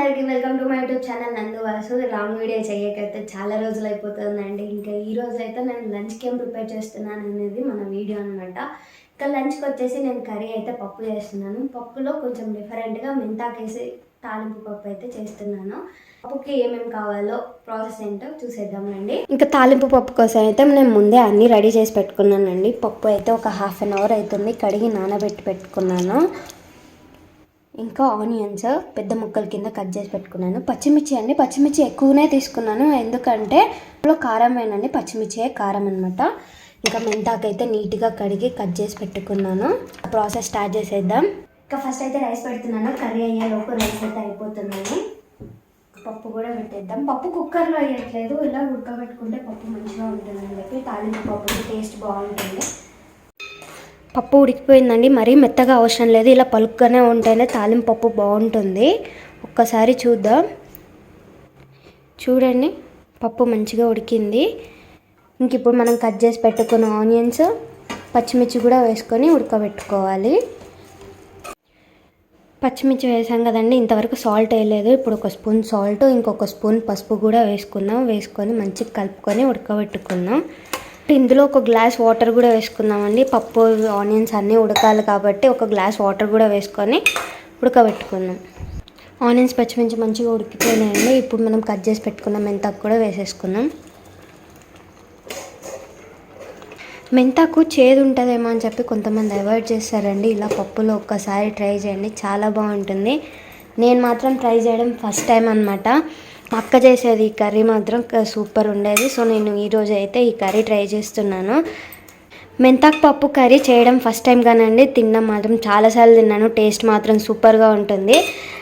అందరికీ welcome to my YouTube channel నందు Vasu. Long video చేయకైతే చాలా రోజులు అయిపోతుందండి. ఇంకా ఈ రోజు అయితే నేను లంచ్కి ఏం ప్రిపేర్ చేస్తున్నాను అనేది మన వీడియో అనమాట ఇంకా లంచ్కి వచ్చేసి నేను కర్రీ అయితే పప్పు చేస్తున్నాను. పప్పులో కొంచెం డిఫరెంట్గా మెంతాకేసి తాలింపు పప్పు అయితే చేస్తున్నాను. పప్పుకి ఏమేమి కావాలో ప్రాసెస్ ఏంటో చూసేద్దామండి ఇంకా తాలింపు పప్పు కోసం అయితే నేను ముందే అన్నీ రెడీ చేసి పెట్టుకున్నానండి. పప్పు అయితే ఒక హాఫ్ అన్ అవర్ అవుతుంది. కడిగి నానబెట్టి పెట్టుకున్నాను. ఇంకా ఆనియన్స్ పెద్ద ముక్కల కింద కట్ చేసి పెట్టుకున్నాను. పచ్చిమిర్చి అండి. పచ్చిమిర్చి ఎక్కువనే తీసుకున్నాను. ఎందుకంటే ఇందులో కారం వేనండి పచ్చిమిర్చి కారం అనమాట ఇంకా మెంతాకు అయితే నీట్గా కడిగి కట్ చేసి పెట్టుకున్నాను. ప్రాసెస్ స్టార్ట్ చేసేద్దాం. ఇంకా ఫస్ట్ అయితే రైస్ పెడుతున్నాను. కర్రీ అయ్యేలోపు రైస్ అయితే అయిపోతుందని పప్పు కూడా పెట్టేద్దాం. పప్పు కుక్కర్లో అయ్యట్లేదు ఇలా ఉడకబెట్టుకుంటే పప్పు మంచిగా ఉంటుందని చెప్పి తాలింపు పప్పు టేస్ట్ బాగుంటుంది. పప్పు ఉడికిపోయిందండి. మరీ మెత్తగా అవసరం లేదు. ఇలా పలుకుగానే ఉంటేనే తాలింపప్పు బాగుంటుంది. ఒక్కసారి చూద్దాం. చూడండి పప్పు మంచిగా ఉడికింది. ఇంక ఇప్పుడు మనం కట్ చేసి పెట్టుకున్న ఆనియన్స్ పచ్చిమిర్చి కూడా వేసుకొని ఉడకబెట్టుకోవాలి. పచ్చిమిర్చి వేసాం కదండి. ఇంతవరకు సాల్ట్ వేయలేదు. ఇప్పుడు ఒక స్పూన్ సాల్ట్ ఇంకొక స్పూన్ పసుపు కూడా వేసుకుందాం. వేసుకొని మంచిగా కలుపుకొని ఉడకబెట్టుకుందాం. ఇందులో ఒక గ్లాస్ వాటర్ కూడా వేసుకుందామండి. పప్పు ఆనియన్స్ అన్నీ ఉడకాలి కాబట్టి ఒక గ్లాస్ వాటర్ కూడా వేసుకొని ఉడకబెట్టుకుందాం. ఆనియన్స్ పచ్చిమిర్చి మంచిగా ఉడికిపోయినాయండి. ఇప్పుడు మనం కట్ చేసి పెట్టుకున్న మెంతాకు కూడా వేసేసుకుందాం. మెంతాకు చేదు ఉంటుందేమో అని చెప్పి కొంతమంది అవాయిడ్ చేస్తారండి. ఇలా పప్పులో ఒక్కసారి ట్రై చేయండి. చాలా బాగుంటుంది. నేను మాత్రం ట్రై చేయడం ఫస్ట్ టైం అనమాట అక్క చేసేది ఈ కర్రీ మాత్రం సూపర్ ఉండేది. సో నేను ఈరోజు అయితే ఈ కర్రీ ట్రై చేస్తున్నాను. మెంతాకు పప్పు కర్రీ చేయడం ఫస్ట్ టైం కానండి. తిన్నాం మాత్రం చాలాసార్లు తిన్నాను. టేస్ట్ మాత్రం సూపర్గా ఉంటుంది.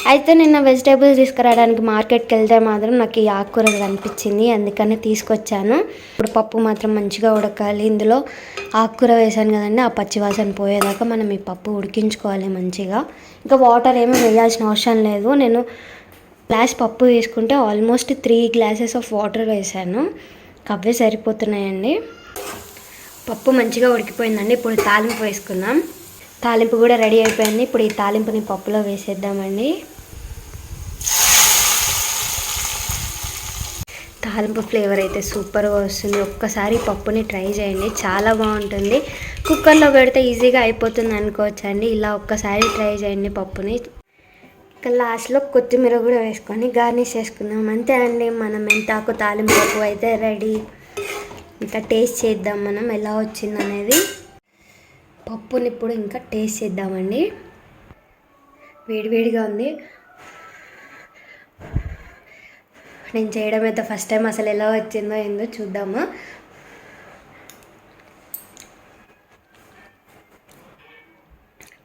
అయితే నిన్న వెజిటేబుల్స్ తీసుకురావడానికి మార్కెట్కి వెళ్తే మాత్రం నాకు ఈ ఆకుకూర కనిపించింది. అందుకని తీసుకొచ్చాను. ఇప్పుడు పప్పు మాత్రం మంచిగా ఉడకాలి. ఇందులో ఆకుకూర వేసాను కదండి. ఆ పచ్చివాసన పోయేదాకా మనం ఈ పప్పు ఉడికించుకోవాలి మంచిగా. ఇంకా వాటర్ ఏమీ వేయాల్సిన అవసరం లేదు. నేను గ్లాస్ పప్పు వేసుకుంటే almost three glasses of water వేసాను. కవ్వే సరిపోతున్నాయండి. పప్పు మంచిగా ఉడికిపోయిందండి. ఇప్పుడు తాలింపు వేసుకుందాం. తాలింపు కూడా రెడీ అయిపోయింది. ఇప్పుడు ఈ తాలింపుని పప్పులో వేసేద్దామండి. తాలింపు ఫ్లేవర్ అయితే సూపర్గా వస్తుంది. ఒక్కసారి పప్పుని ట్రై చేయండి. చాలా బాగుంటుంది. కుక్కర్లో పెడితే ఈజీగా అయిపోతుంది అనుకోవచ్చండి. ఇలా ఒక్కసారి ట్రై చేయండి పప్పుని. లాస్ట్లో కొత్తిమీర కూడా వేసుకొని గార్నిష్ చేసుకుందాం. అంతే అండి మనం మెంతాకు తాలింపు అయితే రెడీ. ఇంకా టేస్ట్ చేద్దాం మనం ఎలా వచ్చింది అనేది. పప్పుని ఇప్పుడు ఇంకా టేస్ట్ చేద్దామండి. వేడివేడిగా ఉంది. నేను చేయడం అయితే ఫస్ట్ టైం అసలు ఎలా వచ్చిందో ఏందో చూద్దాము.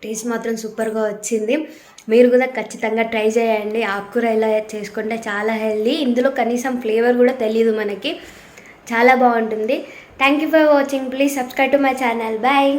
టేస్ట్ మాత్రం సూపర్గా వచ్చింది. మీరు కూడా ఖచ్చితంగా ట్రై చేయండి. ఆకుకూర ఇలా చేసుకుంటే చాలా హెల్దీ. ఇందులో కనీసం ఫ్లేవర్ కూడా తెలియదు మనకి. చాలా బాగుంటుంది. Thank you for watching please subscribe to my channel bye